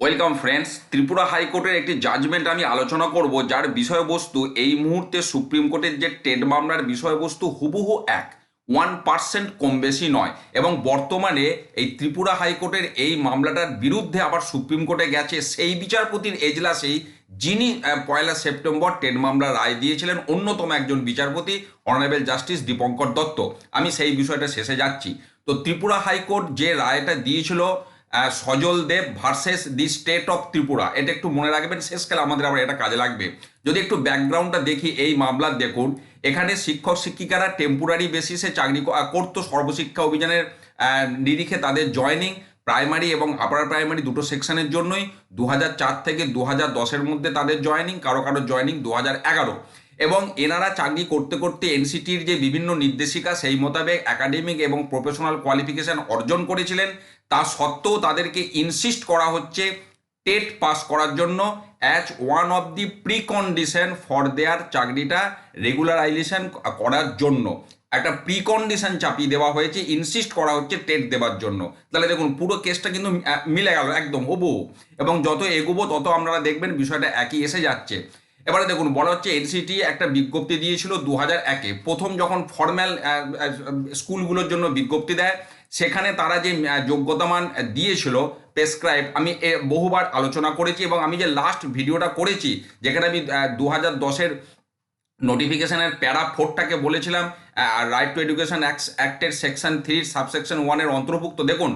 Welcome friends Tripura হাইকোর্টের একটি judgement আমি আলোচনা করব, যার বিষয়বস্তু এই মুহূর্তে সুপ্রিম কোর্টের যে টেট মামলার বিষয়বস্তু হুবহু এক। ওয়ান পার্সেন্ট কম বেশি নয়। এবং বর্তমানে এই ত্রিপুরা হাইকোর্টের এই মামলাটার বিরুদ্ধে আবার সুপ্রিম কোর্টে গেছে সেই বিচারপতির এজলাসেই, যিনি পয়লা সেপ্টেম্বর টেট মামলার রায় দিয়েছিলেন অন্যতম একজন বিচারপতি অনারেবল জাস্টিস দীপঙ্কর দত্ত। আমি সেই বিষয়টা শেষে যাচ্ছি। তো ত্রিপুরা হাইকোর্ট যে রায়টা দিয়েছিল Sajal Deb versus the state of Tripura. এটা একটু মনে রাখবেন, শেষকালে আমাদের আবার এটা কাজে লাগবে। যদি একটু ব্যাকগ্রাউন্ডটা দেখি এই মামলার, দেখুন, এখানে শিক্ষক শিক্ষিকারা টেম্পোরারি বেসিসে চাকরি করতো। সর্বশিক্ষা অভিযানের নিরিখে তাদের জয়েনিং প্রাইমারি এবং আপার প্রাইমারি দুটো সেকশনের জন্যই। দু থেকে দু হাজার মধ্যে তাদের জয়েনিং কারও কারও জয়েনিং দু হাজার এবং এনারা চাকরি করতে করতে এনসিটির যে বিভিন্ন নির্দেশিকা, সেই মোতাবেক একাডেমিক এবং প্রফেশনাল কোয়ালিফিকেশন অর্জন করেছিলেন। তা সত্ত্বেও তাদেরকে ইনসিস্ট করা হচ্ছে টেট পাস করার জন্য as one of the pre condition for their চাকরিটা রেগুলারাইজেশন করার জন্য। একটা প্রি কন্ডিশন চাপিয়ে দেওয়া হয়েছে ইনসিস্ট করা হচ্ছে টেট দেওয়ার জন্য। তাহলে দেখুন, পুরো কেসটা কিন্তু মিলে গেল একদম হবু এবং যত এগোবো তত আপনারা দেখবেন বিষয়টা একই এসে যাচ্ছে। এবারে দেখুন, বলা হচ্ছে এনসিটি একটা বিজ্ঞপ্তি দিয়েছিল দু হাজার একে। প্রথম যখন ফর্ম্যাল স্কুলগুলোর জন্য বিজ্ঞপ্তি দেয়, সেখানে তারা যে যোগ্যতামান দিয়েছিল প্রেসক্রাইব আমি বহুবার আলোচনা করেছি এবং আমি যে লাস্ট ভিডিওটা করেছি, যেখানে আমি দু হাজার দশের নোটিফিকেশনের প্যারা ফোরটাকে বলেছিলাম রাইট টু এডুকেশন অ্যাক্টের সেকশন থ্রির সাবসেকশন ওয়ানের অন্তর্ভুক্ত। দেখুন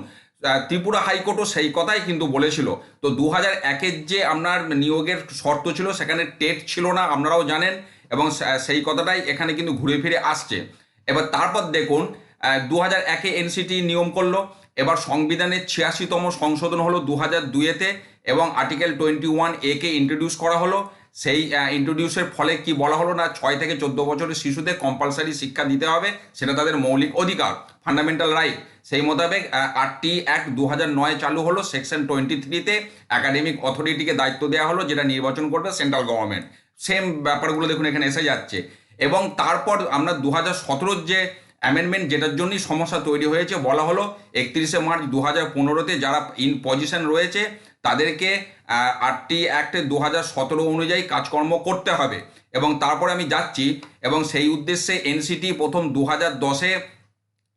ত্রিপুরা হাইকোর্টও সেই কথাই কিন্তু বলেছিল। তো দু হাজার একের যে আপনার নিয়োগের শর্ত ছিল, সেখানে টেট ছিল না, আপনারাও জানেন, এবং সেই কথাটাই এখানে কিন্তু ঘুরে ফিরে আসছে। এবার তারপর দেখুন দু হাজার একে এনসিটি নিয়ম করল, এবার সংবিধানের ছিয়াশিতম সংশোধন হলো দু হাজার দুইয়েতে, এবং আর্টিকেল টোয়েন্টি ওয়ান এ কে ইন্ট্রোডিউস করা হলো সেই ইন্ট্রোডিউসের ফলে কি বলা হলো না, ছয় থেকে চোদ্দ বছরের শিশুদের কম্পালসারি শিক্ষা দিতে হবে, সেটা তাদের মৌলিক অধিকার ফান্ডামেন্টাল রাইট সেই মোতাবেক আটটি অ্যাক্ট দু নয় চালু হলো সেকশন টোয়েন্টি থ্রিতে একাডেমিক অথরিটিকে দায়িত্ব দেওয়া হলো, যেটা নির্বাচন করবে সেন্ট্রাল গভর্নমেন্ট সেম ব্যাপারগুলো দেখুন এখানে এসে যাচ্ছে। এবং তারপর আমরা দু হাজার যে অ্যামেন্ডমেন্ট যেটার জন্যই সমস্যা তৈরি হয়েছে, বলা হলো একত্রিশে মার্চ দু হাজার পনেরোতে যারা ইন পজিশন রয়েছে তাদেরকে আটটি অ্যাক্টে দু হাজার সতেরো অনুযায়ী কাজকর্ম করতে হবে। এবং তারপরে আমি যাচ্ছি এবং সেই উদ্দেশ্যে এনসিটি প্রথম দু হাজার দশে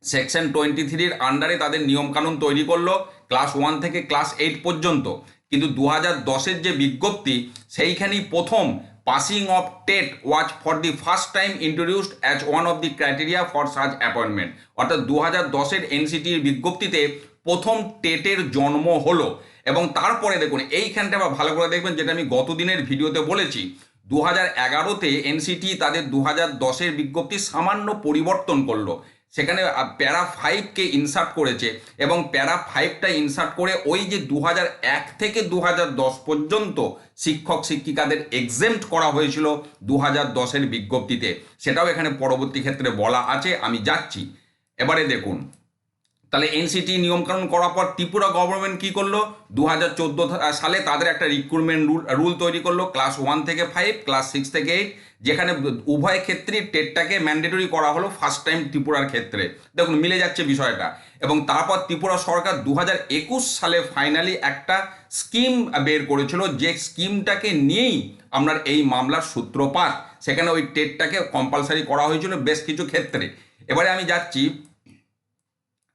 সেকশন টোয়েন্টি থ্রির আন্ডারে তাদের নিয়মকানুন তৈরি করল, ক্লাস ওয়ান থেকে ক্লাস এইট পর্যন্ত। কিন্তু দু হাজার দশের যে বিজ্ঞপ্তি, সেইখানেই প্রথম passing of TET was for the first time introduced as one of the criteria for such appointment অর্থাৎ দু হাজার দশের এনসিটির বিজ্ঞপ্তিতে প্রথম টেটের জন্ম হলো। এবং তারপরে দেখুন, এইখানটা আবার ভালো করে দেখবেন, যেটা আমি গত দিনের ভিডিওতে বলেছি। দু হাজার এগারোতে এনসিটি তাদের দু হাজার দশের বিজ্ঞপ্তি সামান্য পরিবর্তন করল। সেখানে প্যারা ফাইভকে ইনসার্ট করেছে এবং প্যারা ফাইভটা ইনসার্ট করে ওই যে দু এক থেকে দু পর্যন্ত শিক্ষক, শিক্ষিকাদের এক্সেম্ট করা হয়েছিল দু হাজার দশের বিজ্ঞপ্তিতে। সেটাও এখানে পরবর্তী ক্ষেত্রে বলা আছে, আমি যাচ্ছি। এবারে দেখুন, তাহলে এনসিটি নিয়মকানুন করার পর ত্রিপুরা গভর্নমেন্ট কি করল? দু হাজার চোদ্দ সালে তাদের একটা রিক্রুটমেন্ট রুল রুল তৈরি করল ক্লাস ওয়ান থেকে ফাইভ ক্লাস সিক্স থেকে এইট যেখানে উভয় ক্ষেত্রেই টেটটাকে ম্যান্ডেটরি করা হলো ফার্স্ট টাইম ত্রিপুরার ক্ষেত্রে। দেখুন, মিলে যাচ্ছে বিষয়টা। এবং তারপর ত্রিপুরা সরকার দু হাজার একুশ সালে ফাইনালি একটা স্কিম বের করেছিল যে স্কিমটাকে নিয়েই আপনার এই মামলার সূত্রপাত। সেখানে ওই টেটটাকে কম্পালসারি করা হয়েছিল বেশ কিছু ক্ষেত্রে। এবারে আমি যাচ্ছি।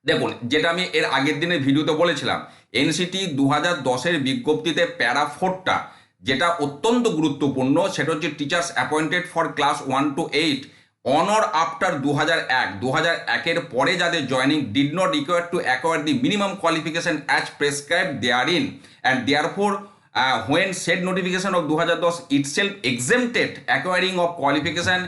দেখুন, যেটা আমি এর আগের দিনের ভিডিওতে বলেছিলাম, এনসিটি দু হাজার দশের বিজ্ঞপ্তিতে প্যারা ফোরটা যেটা অত্যন্ত গুরুত্বপূর্ণ, সেটা হচ্ছে teachers appointed for class one to eight on or after দু হাজার এক। দু হাজার একের পরে যাদের joining did not require to acquire the minimum qualification as prescribe therein and therefore when said notification of দু হাজার দশ itself exempted acquiring of qualification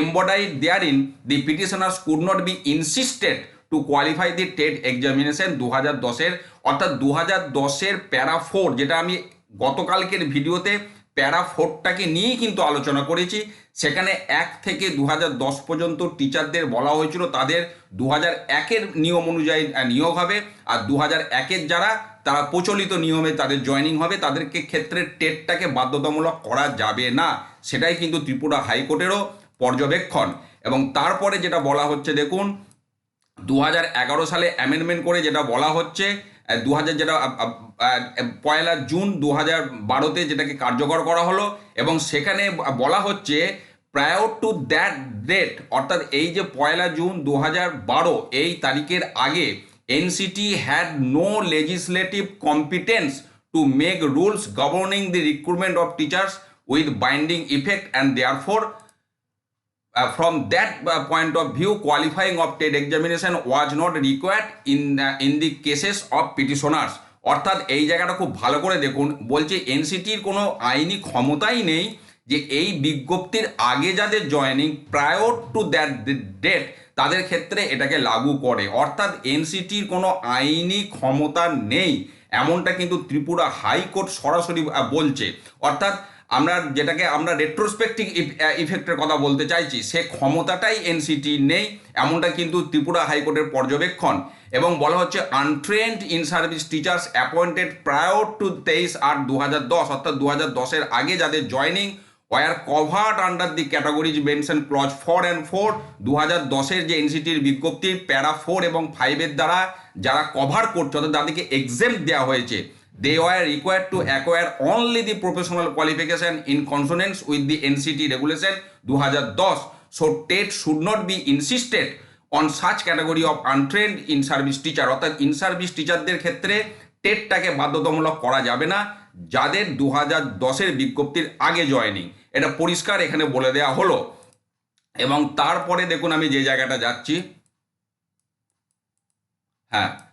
embodied in the petitioners could not be insisted to qualify the TET examination দু হাজার দশের। অর্থাৎ দু হাজার দশের প্যারা ফোর যেটা আমি গতকালকের ভিডিওতে প্যারা ফোরটাকে নিয়েই কিন্তু আলোচনা করেছি। সেখানে এক থেকে দু হাজার দশ পর্যন্ত টিচারদের বলা হয়েছিল তাদের দু হাজার একের নিয়ম অনুযায়ী নিয়োগ হবে। আর দু হাজার একের যারা, তারা প্রচলিত নিয়মে তাদের জয়েনিং হবে। তাদেরকে ক্ষেত্রে টেটটাকে বাধ্যতামূলক করা যাবে না। সেটাই কিন্তু ত্রিপুরা হাইকোর্টেরও পর্যবেক্ষণ। এবং তারপরে যেটা বলা হচ্ছে, দেখুন দু হাজার এগারো সালে অ্যামেন্ডমেন্ট করে যেটা বলা হচ্ছে দু হাজার যেটা পয়লা জুন দু হাজার বারোতে যেটাকে কার্যকর করা হলো এবং সেখানে বলা হচ্ছে প্রায়র টু দ্যাট ডেট অর্থাৎ এই যে পয়লা জুন দু হাজার বারো, এই তারিখের আগে NCT had no legislative competence to make rules governing the recruitment of teachers with binding effect and therefore uh, from that uh, point of view qualifying of TET examination was not required in uh, in the cases of petitioners. অর্থাৎ এই জায়গাটা খুব ভালো করে দেখুন। বলছে এনসিটির কোনো আইনি ক্ষমতাই নেই যে এই বিজ্ঞপ্তির আগে যাদের joining prior to that date তাদের ক্ষেত্রে এটাকে লাগু করে। অর্থাৎ এনসিটির কোনো আইনি ক্ষমতা নেই। এমনটা কিন্তু ত্রিপুরা হাইকোর্ট সরাসরি বলছে। অর্থাৎ আমরা যেটাকে আমরা রেট্রোস্পেক্টিভ ইফেক্টের কথা বলতে চাইছি, সে ক্ষমতাটাই এনসিটি নেই, এমনটা কিন্তু ত্রিপুরা হাইকোর্টের পর্যবেক্ষণ। এবং বলা হচ্ছে untrained in service teachers appointed prior to তেইশ আট দু হাজার দশ, অর্থাৎ দু হাজার দশের আগে যাদের joining were covered under the categories mention clause four and four দু হাজার দশের যে এনসিটির বিজ্ঞপ্তি, প্যারা ফোর এবং ফাইভের দ্বারা যারা কভার করছে, অর্থাৎ তাদেরকে এক্সাম দেওয়া হয়েছে they were required to acquire only the professional qualification in consonance with the NCT regulation দু হাজার দশ so TET should not be insisted on such category of untrained in service teacher অর্থাৎ in service টিচারদের ক্ষেত্রে টেটটাকে বাধ্যতামূলক করা যাবে না, যাদের দু হাজার দশের বিজ্ঞপ্তির আগে জয়নিং এটা পরিষ্কার এখানে বলে দেওয়া হলো। এবং তারপরে দেখুন আমি যে জায়গাটা যাচ্ছি। হ্যাঁ।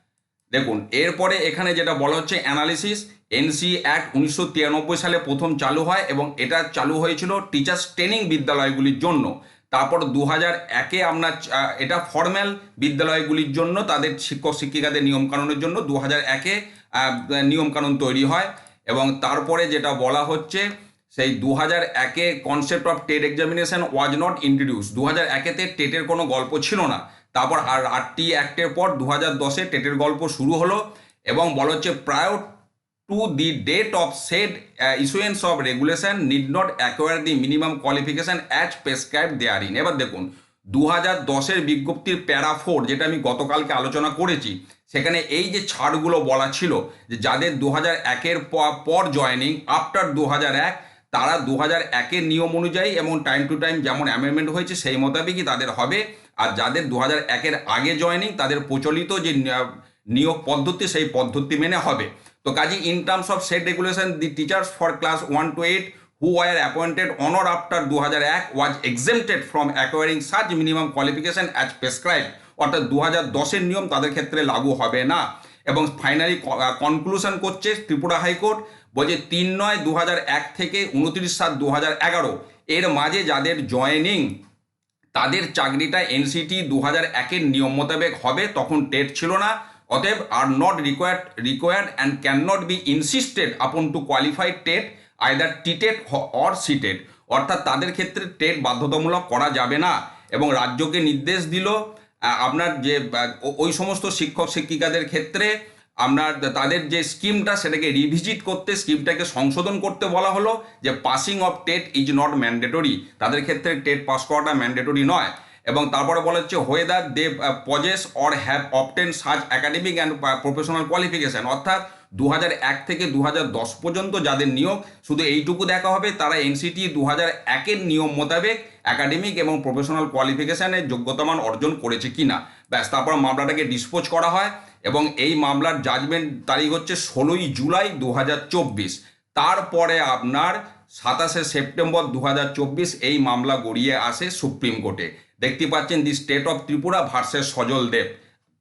দেখুন, এরপরে এখানে যেটা বলা হচ্ছে অ্যানালিসিস এনসি অ্যাক্ট উনিশশো তিরানব্বই সালে প্রথম চালু হয় এবং এটা চালু হয়েছিল টিচার্স ট্রেনিং বিদ্যালয়গুলির জন্য। তারপর দু হাজার একে আমরা এটা ফর্ম্যাল বিদ্যালয়গুলির জন্য, তাদের শিক্ষক শিক্ষিকাদের নিয়মকানুনের জন্য দু হাজার একে নিয়মকানুন তৈরি হয়। এবং তারপরে যেটা বলা হচ্ছে সেই দু হাজার একে concept of TET examination was not introduce দু হাজার একেতে টেটের কোনো গল্প ছিল না। তারপর আর আটটি অ্যাক্টের পর দু হাজার দশে টেটের গল্প শুরু হলো এবং বলা হচ্ছে prior to the date of said issuance of regulation need not acquire the minimum qualification as prescribe therein এবার দেখুন দু হাজার দশের বিজ্ঞপ্তির প্যারা ফোর যেটা আমি গতকালকে আলোচনা করেছি, সেখানে এই যে ছাড়গুলো বলা ছিল, যে যাদের দু হাজার একের পর জয়নিং আফটার দু হাজার এক তারা দু হাজার একের নিয়ম অনুযায়ী এবং টাইম টু টাইম যেমন অ্যামেন্ডমেন্ট হয়েছে, সেই মোতাবেকই তাদের হবে। আর যাদের দু হাজার একের আগে জয়নিং তাদের প্রচলিত যে নিয়া- নিয়োগ পদ্ধতি, সেই পদ্ধতি মেনে হবে। তো কাজী in terms of said regulation the teachers for class one to eight who were appointed on or after দু হাজার এক was exempted from acquiring such minimum qualification as prescribe অর্থাৎ দু হাজার দশের নিয়ম তাদের ক্ষেত্রে লাগু হবে না। এবং ফাইনালি কনক্লুশন করছে ত্রিপুরা হাইকোর্ট। বলছে তিন নয় দু এক থেকে উনত্রিশ সাত দু এগারো। এর মাঝে যাদের জয়েনিং তাদের চাকরিটা এনসিটি দু হাজার একের নিয়ম মোতাবেক হবে, তখন টেট ছিল না। অতএব are not required required and can not be insisted upon to qualified TET either TET or CTET অর্থাৎ তাদের ক্ষেত্রে টেট বাধ্যতামূলক করা যাবে না এবং রাজ্যকে নির্দেশ দিল। আপনার যে ওই সমস্ত শিক্ষক শিক্ষিকাদের ক্ষেত্রে আপনার তাদের যে স্কিমটা সেটাকে রিভিজিট করতে স্কিমটাকে সংশোধন করতে বলা হলো যে passing of TET is not mandatory তাদের ক্ষেত্রে টেট পাস করাটা ম্যান্ডেটরি নয়। এবং তারপরে বলা হচ্ছে whether they possess or have obtain such academic and professional qualification অর্থাৎ দু এক থেকে দু পর্যন্ত যাদের নিয়োগ, শুধু এইটুকু দেখা হবে, তারা এনসিটি দু হাজার একের নিয়ম মোতাবেক একাডেমিক এবং প্রফেশনাল কোয়ালিফিকেশানের যোগ্যতামান অর্জন করেছে কিনা। ব্যাস, তারপর মামলাটাকে ডিসপোজ করা হয়। এবং এই মামলার জাজমেন্ট তারিখ হচ্ছে ষোলোই জুলাই দু হাজার চব্বিশ। তারপরে আপনার সাতাশে সেপ্টেম্বর দু হাজার চব্বিশ এই মামলা গড়িয়ে আসে সুপ্রিম কোর্টে। দেখতে পাচ্ছেন the state of Tripura versus Sajal Deb.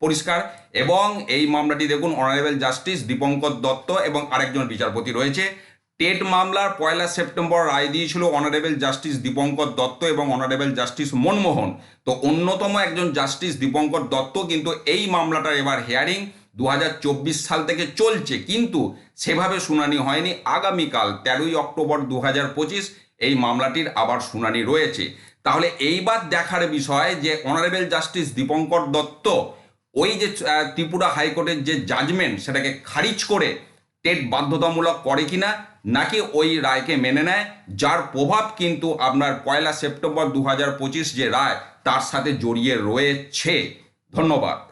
পরিষ্কার? এবং এই মামলাটি দেখুন অনারেবল জাস্টিস দীপঙ্কর দত্ত এবং আরেকজন বিচারপতি রয়েছে। টেট মামলার পয়লা সেপ্টেম্বর রায় দিয়েছিল অনারেবল জাস্টিস দীপঙ্কর দত্ত এবং অনারেবল জাস্টিস মনমোহন। তো অন্যতম একজন জাস্টিস দীপঙ্কর দত্ত কিন্তু এই মামলাটার এবার হেয়ারিং দু হাজার চব্বিশ সাল থেকে চলছে। কিন্তু সেভাবে শুনানি হয়নি। আগামীকাল তেরোই অক্টোবর দু হাজার পঁচিশ এই মামলাটির আবার শুনানি রয়েছে। তাহলে এইবার দেখার বিষয় যে অনারেবল জাস্টিস দীপঙ্কর দত্ত ওই যে ত্রিপুরা হাইকোর্টের যে জাজমেন্ট সেটাকে খারিজ করে টেট বাধ্যতামূলক করে কিনা, নাকি ওই রায়কে মেনে নেয়, যার প্রভাব কিন্তু আপনার পয়লা সেপ্টেম্বর দু হাজার পঁচিশ যে রায়, তার সাথে জড়িয়ে রয়েছে। ধন্যবাদ।